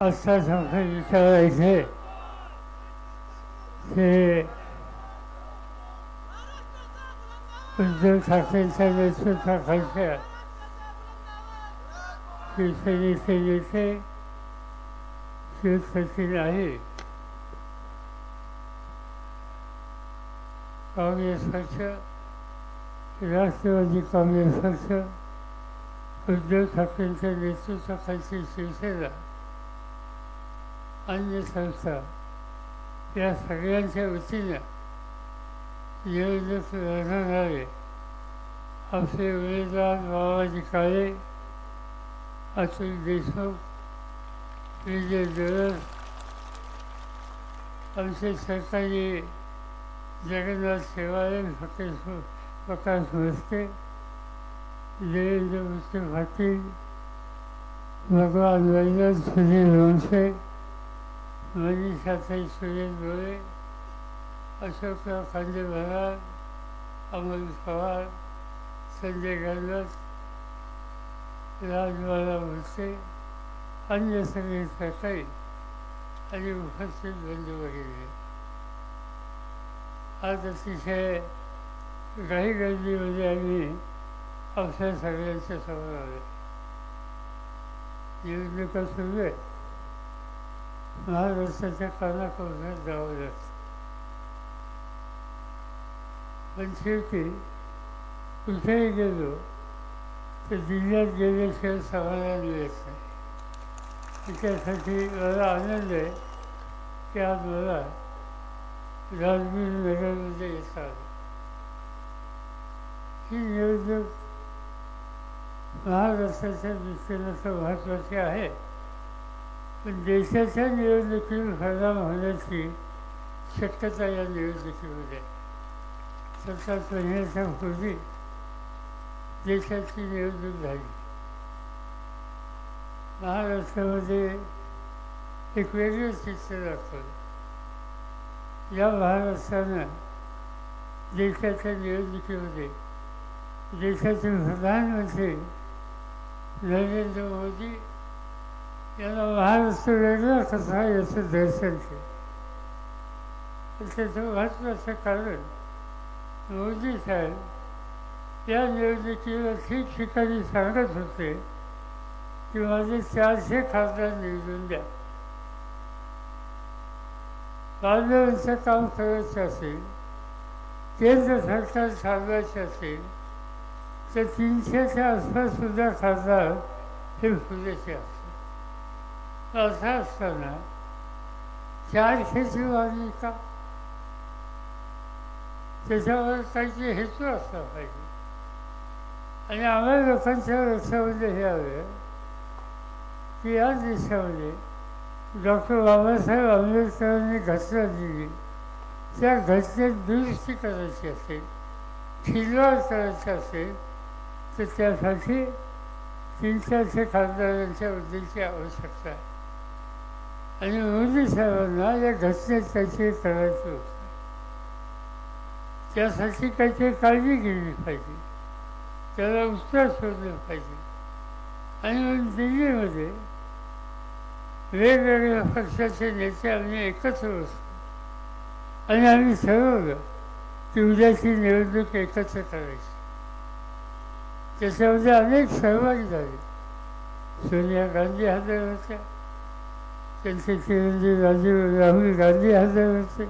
असा संख्या विचारायचे ते उद्धव ठाकरेंच्या नेतृत्वाखालच्या शिवसेनेचे नेते शिवसचिन आहे. काँग्रेस पक्ष राष्ट्रवादी काँग्रेस पक्ष उद्धव ठाकरेंच्या नेतृत्वाखालची शिवसेना. अन्य संस्था या सगळ्यांच्या वतीनं निवडणूक लढवणारे आपले उमेदवार बाबाजी काळे अतुल देशमुख विजय दरड आमचे सरकारी जगन्नाथ शेवाळे फकेश प्रकाश म्हस्के देवेंद्र मुस्ते पाटील भगवान वैद्य सुधीर वंशे मनीषाताई सुरेश डोळे अशोकराव खांदे महाराज अमोल पवार संजय गणवत राजवाला भुसे अन्य सगळे सरकारी आणि उपस्थित बंधू वगैरे. आज अतिशय काही गर्दीमध्ये म्हणजे आम्ही आपल्या सगळ्यांच्या समोर आलो निवडणुका सुरू आहे महाराष्ट्राच्या कानाकोपऱ्यात जावं लागतं. पण शेवटी कुठेही गेलो तर जिल्ह्यात गेल्याशिवाय समाधान मिळत नाही. त्याच्यासाठी मला आनंद आहे की आज मला राजगीर नगरमध्ये येत आलं. ही निवडणूक महाराष्ट्राच्या दृष्टीनं तर महत्त्वाची आहे. देशाच्या निवडणुकीवर परिणाम होण्याची शक्यता या निवडणुकीमध्ये. सतत महिन्याच्या पूर्वी देशाची निवडणूक झाली. महाराष्ट्रामध्ये एक वेगळं चित्र दाखवलं या महाराष्ट्रानं देशाच्या निवडणुकीमध्ये देशाचे प्रधानमंत्री नरेंद्र मोदी यांना महाराष्ट्र वेगळा कसा याचं दर्शन केलं त्याचं महत्त्वाचं कारण मोदी साहेब या निवडणुकीला ठिकठिकाणी सांगत होते की माझे चारशे खासदार निवडून द्या. बांधवांचं काम करायचं असेल केंद्र सरकार सांगायचं असेल तर तीनशेच्या आसपास सुद्धा खासदार हे फुलेचे असतात असं असताना चारशेची मागणी का त्याच्यावर काहीतरी हेतू असला पाहिजे. आणि आम्हाला लोकांच्या लक्षामध्ये हे हवे की या देशामध्ये डॉक्टर बाबासाहेब आंबेडकरांनी घटना दिली. त्या घटनेत दुरुस्ती करायची असेल खिलवाड करायची असेल तर त्यासाठी तीन चारशे खासदारांच्या वृद्धीची आवश्यकता आहे. आणि मोदी साहेबांना या घटनेत काहीतरी करायचं होतं? त्यासाठी काहीतरी काळजी घेतली पाहिजे. त्याला उत्तर शोधलं पाहिजे. आणि मग दिल्लीमध्ये वेगवेगळ्या पक्षाचे नेते आम्ही एकत्र बसलो. आणि आम्ही ठरवलं की उद्याची निवडणूक एकत्र करायची. त्याच्यामध्ये अनेक सहभागी झाले. सोनिया गांधी हजर होत्या. त्यांचे चिरंजीव राजीव राहुल गांधी हजर होते.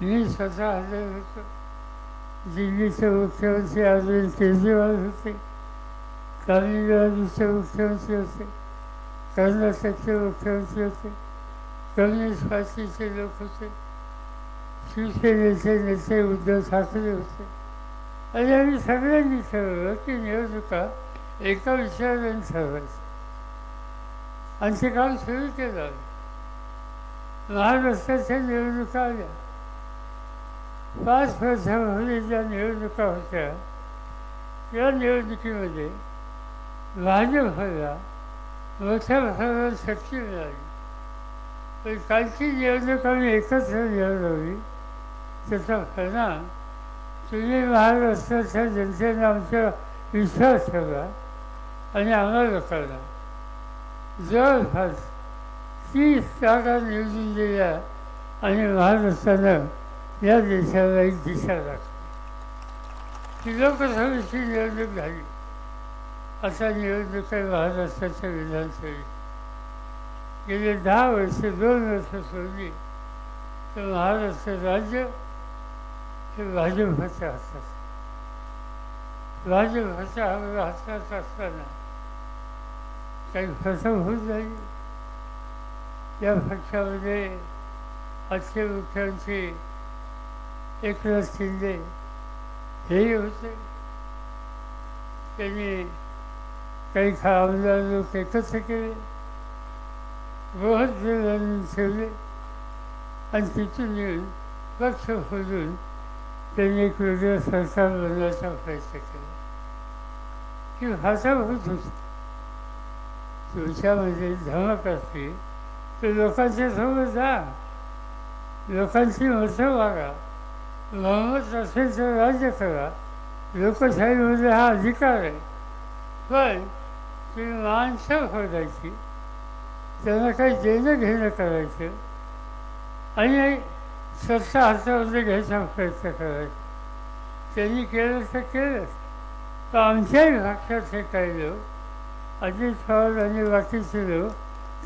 मी स्वतः हजर होतो. दिल्लीचे मुख्यमंत्री अरविंद केजरीवाल होते. तामिळनाडूचे मुख्यमंत्री होते. कर्नाटकचे मुख्यमंत्री होते. कम्युनिस्ट पार्टीचे लोक होते. शिवसेनेचे नेते उद्धव ठाकरे होते. आणि आम्ही सगळ्यांनी ठरवलं की निवडणुका एका विचाराने ठरवायचं आणि ते काम सुरू केलं. महाराष्ट्राच्या निवडणुका आल्या पाच वर्षामध्ये ज्या निवडणुका होत्या. या निवडणुकीमध्ये भाजपला मोठ्या प्रमाणात शक्ती मिळाली. पण कालची निवडणूक आम्ही एकत्र निवडवली त्याचा परिणाम तुम्ही महाराष्ट्राच्या जनतेने आमचा विश्वास ठेवला आणि आम्हाला लोकांना जवळपास तीस जागा निवडून दिल्या आणि महाराष्ट्रानं या देशाला एक दिशा दाखवली. ही लोकसभेची निवडणूक झाली. असा निवडणूक आहे महाराष्ट्राच्या विधानसभेत गेले दहा वर्ष दोन वर्ष सोडली तर महाराष्ट्र राज्य हे भाजपच्या हातात भाजपच्या हातात असताना काही फसवणूक झाली या पक्षामध्ये आजचे मुख्यमंत्री एकनाथ शिंदे हेही होते. त्यांनी काही खा आमदार लोक एकत्र केले. बृहत जिल्ह्यांनी ठेवले. आणि तिथून येऊन पक्ष खोलून त्यांनी एक वेगळं सरकार बनवायचा प्रयत्न केला. की भाषा होत होती. तुमच्यामध्ये धमक असते तर लोकांच्या सोबत जा. लोकांची मतं वागा. बहुमत असेल तर राज्य करा. लोकशाहीमध्ये हा अधिकार आहे. पण तुम्ही माणसं खोदायची त्यांना काही देणं घेणं करायचं आणि सत्ता हातामध्ये घ्यायचा प्रयत्न करायचा. त्यांनी केलं तर केलंच. तर आमच्याही पक्षाचे काही लोक अजित पवार आणि बाकीचे लोक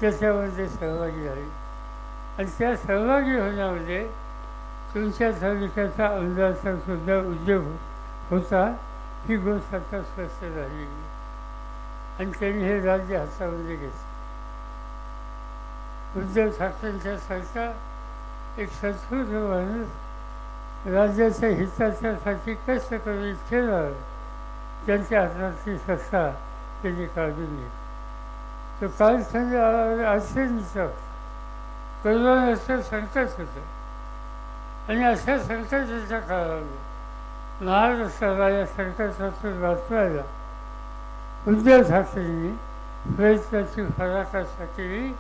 त्याच्यामध्ये सहभागी झाले. आणि त्या सहभागी होण्यामध्ये तुमच्या तालुक्याचा आमदारचा सुद्धा उद्योग होता ही गोष्ट आता स्पष्ट झाली आणि त्यांनी हे राज्य हातामध्ये घेतलं. उद्धव ठाकरेंच्या सरकार एक संस्कृत माणूस राज्याच्या हिताच्यासाठी कष्ट करून इच्छेला त्यांच्या हातातली सत्ता त्यांनी काढून घेतली तो काल संधी अडचणीचा असं संकट होतं. आणि अशा संकटाच्या काळामध्ये महाराष्ट्राला या संकटातून वाचवायला उद्धव ठाकरेंनी प्रयत्नाची फराकासाठी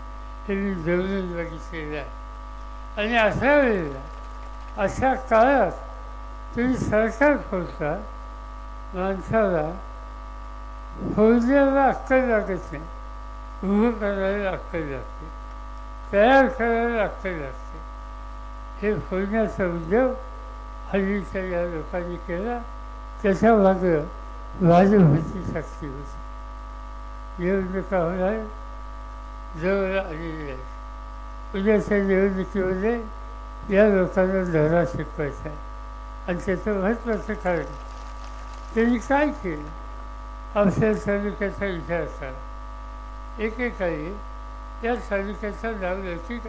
त्यांनी हे जवळून बघितलेलं आहे आणि अशा वेळेला अशा काळात तुम्ही सरकार फोडता माणसाला फौजेला अक्कल लागत. नाही उभं करायला अक्कल लागते. तयार करायला अक्कल लागते. हे फोडण्याचा उद्योग हल्लीच्या या लोकांनी केला. त्याच्या मागं भाजपची शक्ती होती. निवडणुका होणार. जवळ आलेली आहे उद्याच्या निवडणुकीमध्ये या लोकांना धरा शिकवायचा आहे. आणि त्याचं महत्त्वाचं कारण त्यांनी काय केलं? आमच्या तालुक्याचा विषय असतात एकेकाळी या सैनिकेचा नाव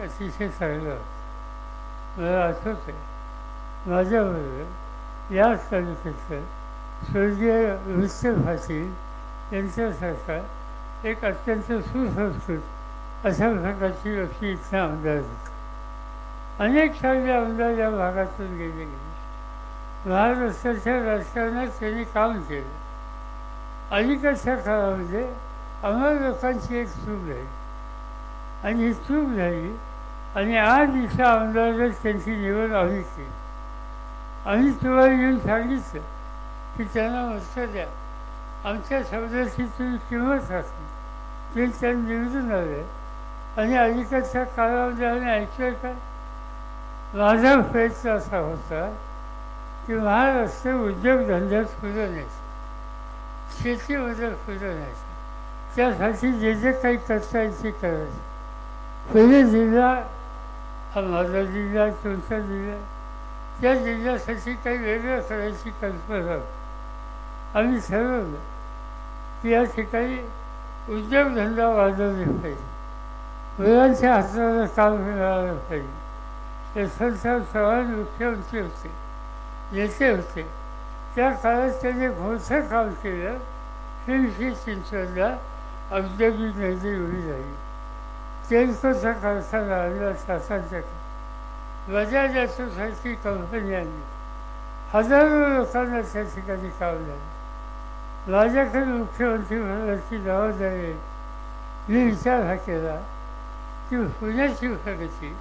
अतिशय चांगलं होता. मला आठवत आहे माझ्याबरोबर या तालुक्याचं स्वर्गीय वृत्तभाषी यांच्यासारखा एक अत्यंत सुसंस्कृत अशा प्रकारची व्यक्ती इच्छा आमदार होती. अनेक चांगले आमदार या भागातून गेले गेले महाराष्ट्राच्या राजकारणात त्यांनी काम केलं. अलीकडच्या काळामध्ये आम्हाला म्हणजे लोकांची एक चूक झाली आणि ही चूक झाली आणि आठ दिवसा आमदारच त्यांची निवड आम्ही केली आम्ही तुम्हाला येऊन सांगितलं की त्यांना मस्त द्या. आमच्या शब्दाची तुम्ही किंमत राखली ते त्यांना निवडून आले. आणि अलीकडच्या काळामध्ये आम्ही ऐकलं का? माझा प्रयत्न असा होता की महाराष्ट्र उद्योगधंद्यात फुलवण्याचं शेतीमध्ये जायचं त्यासाठी जे जे काही करता येईल ते करायचं. पुणे जिल्हा हा माझा जिल्हा तुमचा जिल्हा त्या जिल्ह्यासाठी काही वेगळं करायची कल्पना आम्ही ठरवलं की या ठिकाणी उद्योगधंदा वाढवले पाहिजे. मुलांच्या हाताला काम मिळालं पाहिजे. यशवंतराव चव्हाण मुख्यमंत्री होते नेते होते. त्या काळात त्यांनी मोठं काम केलं तीनशे चिंतनला औद्योगिक नदी उभी झाली. तेलकोचा कारखाना आला शासनाच्या बजाज असोसायटी कंपनी आली. हजारो लोकांना त्या ठिकाणी काम झालं. माझ्याकडे मुख्यमंत्री पदाची जबाबदारी मी विचार हा केला की पुण्याची प्रगती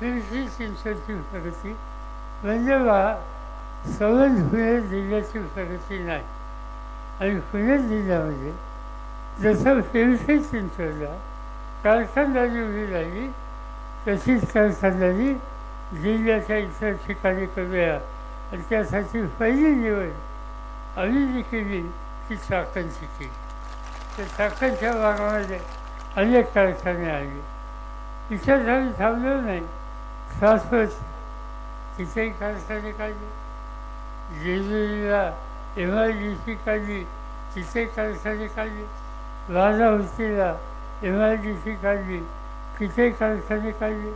फिरशी चिंचवडची प्रगती म्हणजे बा सहज पुणे जिल्ह्याची प्रगती नाही. आणि पुणे जिल्ह्यामध्ये जसं पिंपरी चिंचवला कारखानदारी उभी राहिली तशीच कारखानदारी जिल्ह्याच्या इतर ठिकाणी करूया आणि त्यासाठी पहिली निवड आम्ही जी केली ती चाकणची केली. त्या चाकणच्या भागामध्ये अनेक कारखाने आले. तिच्या झाली थांबलो नाही. शाश्वत तिथेही कारखाने काढले. जेजुरीला एम आय काढली तिथे कारखाने काढले राजावस्तीला एम आय डी सी काढली तिथे कारखाने काढले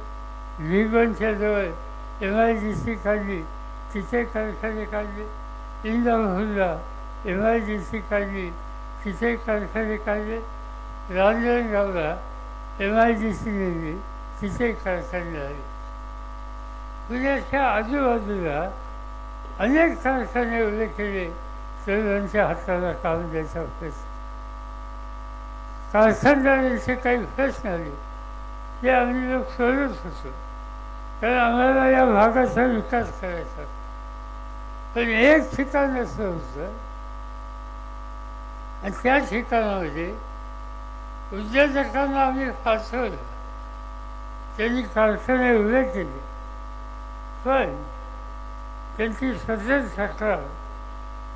विगणच्या जवळ एम आय डी सी काढली तिथे कारखाने काढले इंदापूरला एम आय डी सी काढली तिथे कारखाने काढले रांजणगावला एम आय डी सी नेली तिथे कारखाने आले पुण्याच्या म्हणजे आजूबाजूला अनेक संस्थांनी उल्लेख केले सर्वांच्या हाताला काम द्यायचा होतेच कारखानदारांचे काही फेस नाही. ते आम्ही लोक सोडत होतो. कारण आम्हाला या भागाचा विकास करायचा. पण एक ठिकाण असं होतं. आणि त्या ठिकाणामध्ये उद्योजकांना आम्ही फासवलं त्यांनी कारखाने उभे केले. पण त्यांची सतत तक्रार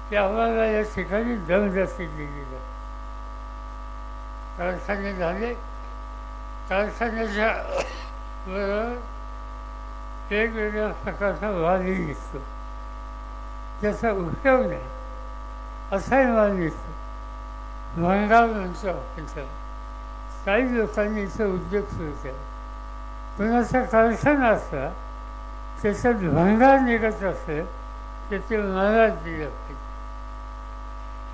की आम्हाला या ठिकाणी दमदासी दिली जाते कारखाने झाले. कारखान्याच्या बरोबर वेगवेगळ्या प्रकारचा मालही निघतो त्याचा उपयोग नाही. असाही माल निघतो भंगार म्हणतो आपण त्याला काही लोकांनी इथं उद्योग सुरू केला. कुणाचा कारखाना असला त्याचा भंगार निघत असेल तर ते मला दिलं पाहिजे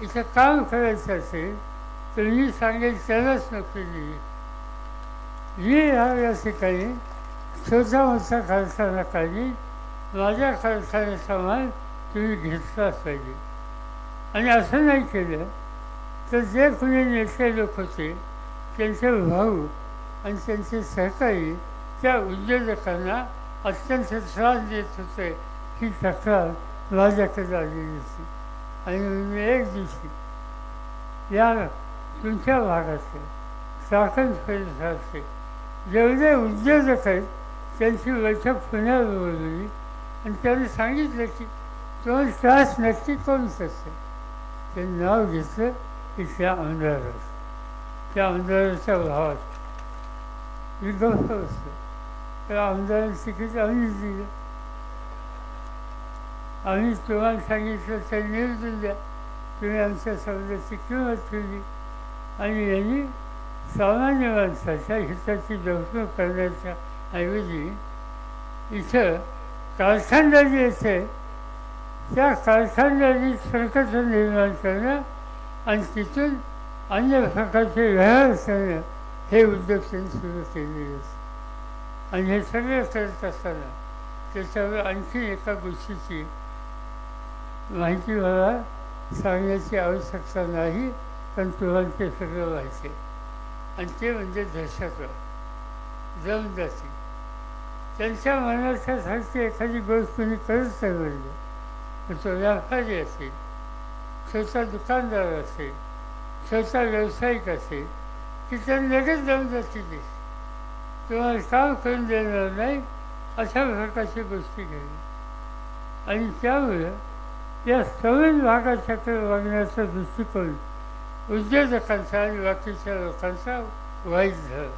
इथं काम करायचं असेल तर मी सांगेल त्यालाच नको दिली मी ह्या या ठिकाणी छोटा मोठा कारखाना काढली माझ्या कारखान्याचा माल तुम्ही घेतलाच पाहिजे. आणि असं नाही केलं तर जे कुणी नेते लोक होते त्यांचे भाऊ आणि त्यांचे सहकारी त्या उद्योजकांना अत्यंत त्रास देत होते ही तक्रार माझ्याकडे आलेली होती आणि मी एक दिवशी या तुमच्या भागातले चाकण परिसरातले जेवढे उद्योजक आहेत त्यांची बैठक पुण्यात बोलवली. आणि त्यांनी सांगितलं की तुम्हाला त्रास नक्की कोणच असते ते नाव घेतलं की त्या आमदाराचं त्या अंधाराच्या भावात मी गप्प त्या आमदाराचं तिकीट आम्हीच दिलं. आम्ही तुम्हाला सांगितलं तर निवेदन द्या तुम्ही आमच्या शब्दाची किंमत ठेवली. आणि यांनी सामान्य माणसाच्या हिताची जपणूक करण्याच्या ऐवजी इथं कारखानदारी येते. त्या कारखानदारी संकट निर्माण करणं आणि तिथून अन्य प्रकारचे व्यवहार करणं हे उद्योग त्यांनी सुरू केलेले असते. आणि हे सगळं करत असताना त्याच्यावर आणखी एका गोष्टीची माहिती मला सांगण्याची आवश्यकता नाही पण तुम्हाला ते सगळं माहिती आणि ते म्हणजे दहशतवाद. जमदासी त्यांच्या मनाच्या सारखी एखादी गोष्ट कोणी करत नाही म्हणजे. तो व्यापारी असेल छोटा दुकानदार असेल छोटा व्यावसायिक असेल की त्यांना लगेच जमदासी दिसते. किंवा काम करून देणार नाही अशा प्रकारची गोष्टी घ्यावी आणि त्यामुळे या सवय भागाच्याकडे वागण्याचा दृष्टिकोन उद्योजकांचा आणि बाकीच्या लोकांचा वाईट झाला.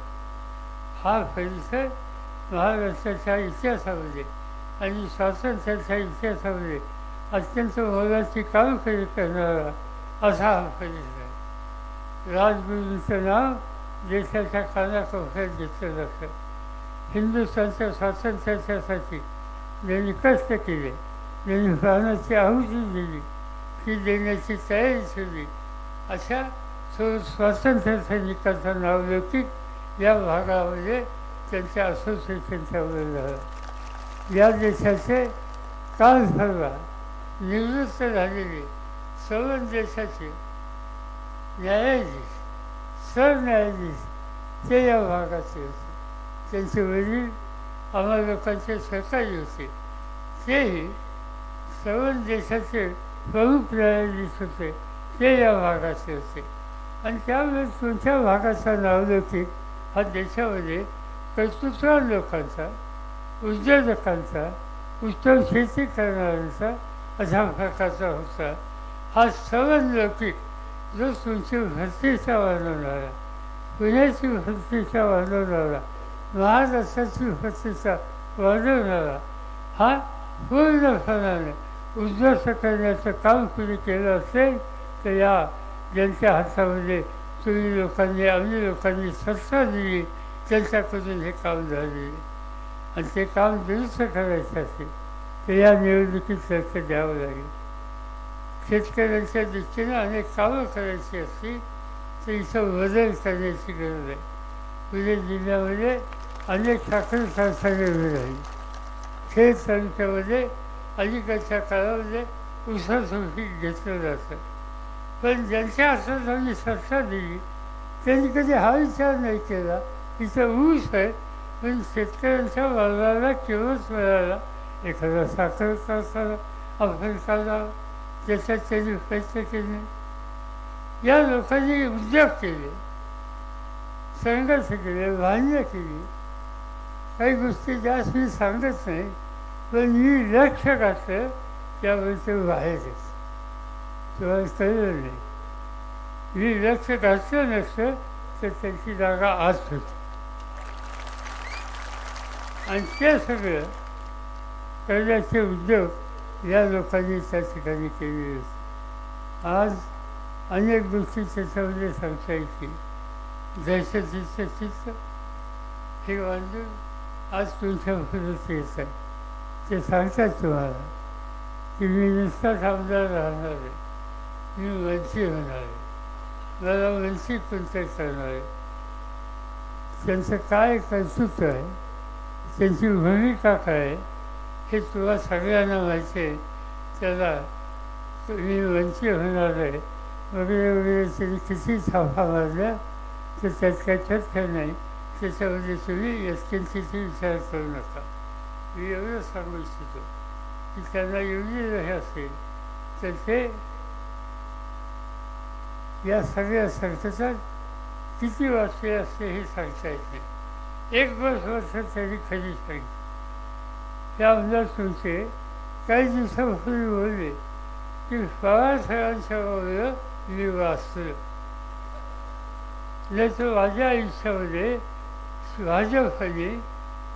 हा परिसर महाराष्ट्राच्या इतिहासामध्ये आणि स्वातंत्र्याच्या इतिहासामध्ये अत्यंत मोलाची काम करणारा असा हा परिसर राजगुरूंचं नाव देशाच्या कानाकोपऱ्यात घेतलं जातं हिंदुस्थानच्या स्वातंत्र्याच्यासाठी ज्यांनी कष्ट केले. ज्यांनी प्राणाची आहुती दिली. ती देण्याची तयारी ठेवली. अशा स्व स्वातंत्र्य सैनिकांचा नावलौकिक या भागामध्ये त्यांच्या असोसिएशनच्या वेळ झालं. या देशाचे काल परवा निवृत्त झालेले सर्व देशाचे न्यायाधीश सरन्यायाधीश ते या भागाचे होते त्यांचे वडील आम्हा लोकांचे सहकारी होते तेही सर्व देशाचे प्रमुख न्यायाधीश होते ते या भागाचे होते आणि त्यावेळेस तुमच्या भागाचा नावलौकिक हा देशामध्ये कर्तृत्वान लोकांचा उद्योजकांचा उत्तम शेती करणाऱ्यांचा अशा प्रकारचा होता हा सर्व लौकिक जो तुमची भरतीचा झाला पुण्याची भरतीचा झाला महाराष्ट्राची भरतीचा झाला हा पूर्णपणाने उद्ध्वस्त करण्याचं काम कुणी केलं असेल तर या ज्यांच्या हातामध्ये तुम्ही लोकांनी आम्ही लोकांनी सत्ता दिली त्यांच्याकडून हे काम झाले आणि ते काम दुरुस्त करायचं असेल तर या निवडणुकीत लक्ष द्यावं लागेल शेतकऱ्यांच्या दृष्टीने अनेक कामं करायची असतील तर इथं बदल करण्याची गरज आहे. पुणे जिल्ह्यामध्ये अनेक साखर संस्थाने उभे राहील. खेळ तालुक्यामध्ये अलीकडच्या काळामध्ये ऊसाचं पीक घेतलं जातं. पण ज्यांच्या हातात आम्ही सत्ता दिली त्यांनी कधी हा विचार नाही केला इथं ऊस आहे पण शेतकऱ्यांच्या वर्गाला केवळच मिळाला एखादा साखर कारखाना आपण काढावा ज्याच्यात त्यांनी पैसे केले. या लोकांनी उद्योग केले. संघर्ष केले मान्य केली. काही गोष्टी जास्त मी सांगत नाही पण मी लक्ष घातलं त्यामुळे ते बाहेरच. तुम्हाला कळलं नाही. मी लक्ष घातलं नसतं तर त्यांची जागा आत होती. आणि ते सगळं कर्जाचे उद्योग या लोकांनी त्या ठिकाणी केली असते आज अनेक गोष्टी त्याच्यामध्ये सांगता येतील. दहशतीचं चित्र हे बांधून आज तुमच्या येत आहे. ते सांगतात तुम्हाला की मी नुसताच आमदार राहणार आहे. मी वंचित होणार आहे. मला वंचित कोणत्या करणार आहे. त्यांचं काय कर्तृत्व आहे? त्यांची भूमिका काय आहे? हे तुला सगळ्यांना माहिती आहे. त्याला मी वंचित होणार आहे. वगैरे वगैरे तरी किती छापा मारल्या तर त्यात काय तथ्य नाही. त्याच्यामध्ये तुम्ही एसकेंसीचे विचार करू नका. मी एवढं सांगू इच्छितो की त्यांना योग्य हे असेल तर ते या सगळ्या संकटात किती वर्षे असते हे सांगता येते एक वर्ष वर्ष तरी खरी सांगितली त्या आमदार तुमचे काही दिवसापूर्वी बोलले की पवारसाहेबांच्या वगैरे मी वाचलं नाही तर माझ्या आयुष्यामध्ये भाजपने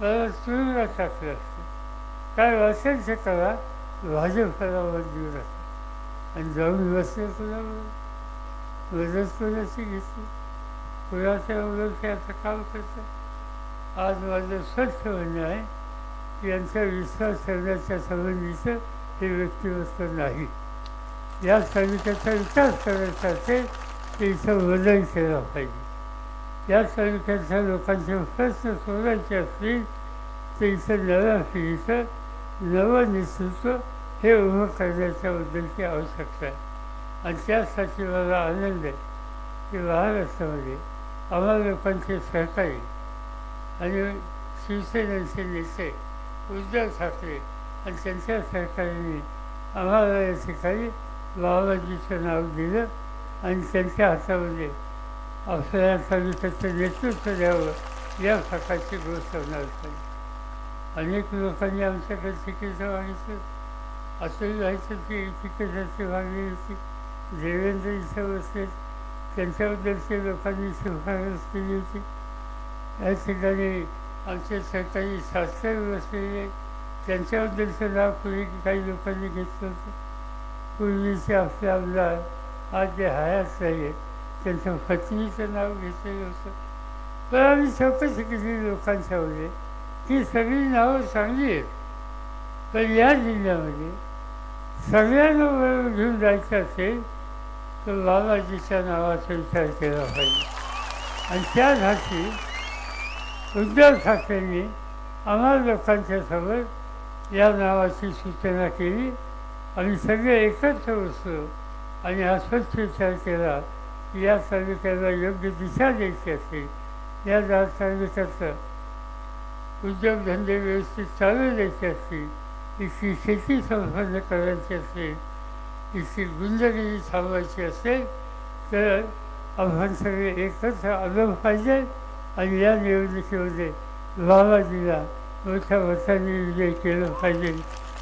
मला तुरुंगात टाकलं असतं. काय वाचायचं करा भाजपला मंजूर असं आणि जाऊन बसले कुणावर मदत कोणाची घेतली? कुणाच्या मदत आता काम करतं आज माझं स्वच्छ म्हणणं आहे यांचा विश्वास ठेवण्याच्या संबंधीचं हे व्यक्तिमत्व नाही. या तालुक्याचा विकास करण्यासाठी असेल तर इथं बदल केला पाहिजे. या तालुक्याच्या लोकांचे प्रश्न सोडायचे असतील तर इथं नव्या पिढीचं नवं नेतृत्व हे उभं करण्याच्या बद्दलची आवश्यकता आहे. आणि त्यासाठी मला आनंद आहे की महाराष्ट्रामध्ये आम्हा लोकांचे सहकारी आणि शिवसेनेचे नेते उद्धव ठाकरे आणि त्यांच्या सरकारने आम्हाला या ठिकाणी बाबाजीचं नाव दिलं आणि त्यांच्या हातामध्ये आपल्या तालुक्याचं नेतृत्व द्यावं या प्रकारची गोष्ट होणार झाली अनेक लोकांनी आमच्याकडे तिकीटं मागितलं असं व्हायचं की तिकिटाची मागणी होती. देवेंद्र इथं बसले त्यांच्याबद्दलच्या लोकांनी शिफारस केली होती. या ठिकाणी आमचे सरकारी शास्त्र असलेले त्यांच्याबद्दलचं नाव पूर्वी काही लोकांनी घेतलं होतं. पूर्वीचे आपले आमदार आज जे हयात नाही आहेत त्यांचं पत्नीचं नाव घेतलेलं होतं. पण आम्ही चौकशी केली लोकांच्यामध्ये. ती सगळी नावं चांगली आहेत. पण या जिल्ह्यामध्ये सगळ्यांना बरोबर घेऊन जायचं असेल तर बाबाजीच्या नावाचा विचार केला पाहिजे. आणि त्यासाठी उद्धव ठाकरेंनी आम्हा लोकांच्या सोबत या नावाची सूचना केली आणि सगळे एकत्र बसलो आणि हा स्वच्छ विचार केला की या तालुक्याला योग्य दिशा द्यायची असेल या जा तालुक्याचं उद्योगधंदे व्यवस्थित चालू द्यायचे असतील इथली शेती संपन्न करायची असेल इथली गुंजगिरी थांबवायची असेल तर आपण सगळे एकत्र आलं पाहिजे आणि या निवडणुकीमध्ये बाबाजीला मोठ्या मताने विजय केलं पाहिजे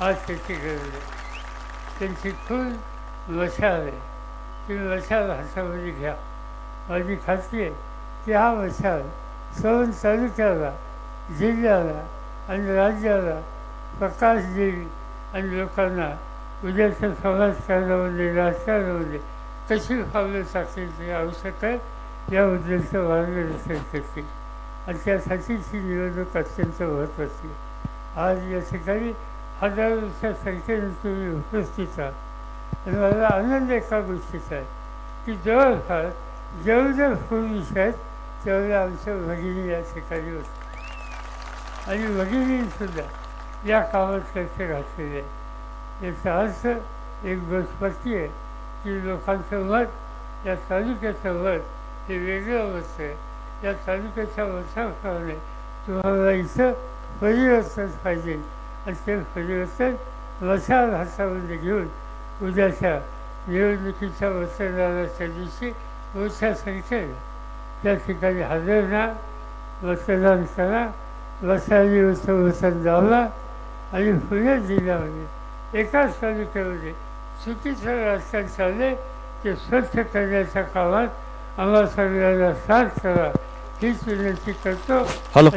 आज त्याची गरज आहे त्यांची खून मशाल आहे ती मशाल हातामध्ये घ्या माझी खात्री आहे की हा मशाल सवन तालुक्याला जिल्ह्याला आणि राज्याला प्रकाश देईल आणि लोकांना उद्याच्या समाजकारणामध्ये राजकारणामध्ये कशी पावलं ते आवश्यक आहे या उद्देशाचं मार्गदर्शन करतील आणि त्यासाठीच ही निवडणूक अत्यंत महत्त्वाची आज या ठिकाणी हजारोच्या संख्येने तुम्ही उपस्थित आहात. आणि मला आनंद एका गोष्टीचा आहे की जवळपास जेवढे पुरुष आहेत तेवढ्या आमच्या भगिनी या ठिकाणी होत आणि भगिनीसुद्धा या कामात लक्ष घातलेले आहे. याचा अर्थ एक गोष्ट आहे की लोकांचं मत या तालुक्याचं मत हे वेगळं होतं. या या तालुक्याच्या मताप्रमाणे तुम्हाला इथं परिवर्तन पाहिजे. आणि ते परिवर्तन मशाल हातामध्ये घेऊन उद्याच्या निवडणुकीच्या मतदानाच्या दिवशी मोठ्या संख्येनं त्या ठिकाणी हजर राहा मतदान करा मसाली उत्सव लावला आणि पुणे जिल्ह्यामध्ये एकाच तालुक्यामध्ये चुकीचं राजकारण चालले ते स्वच्छ करण्याच्या कामात आम्हा सगळ्यांना साथ करा. हीच विनंती करतो. हॅलो.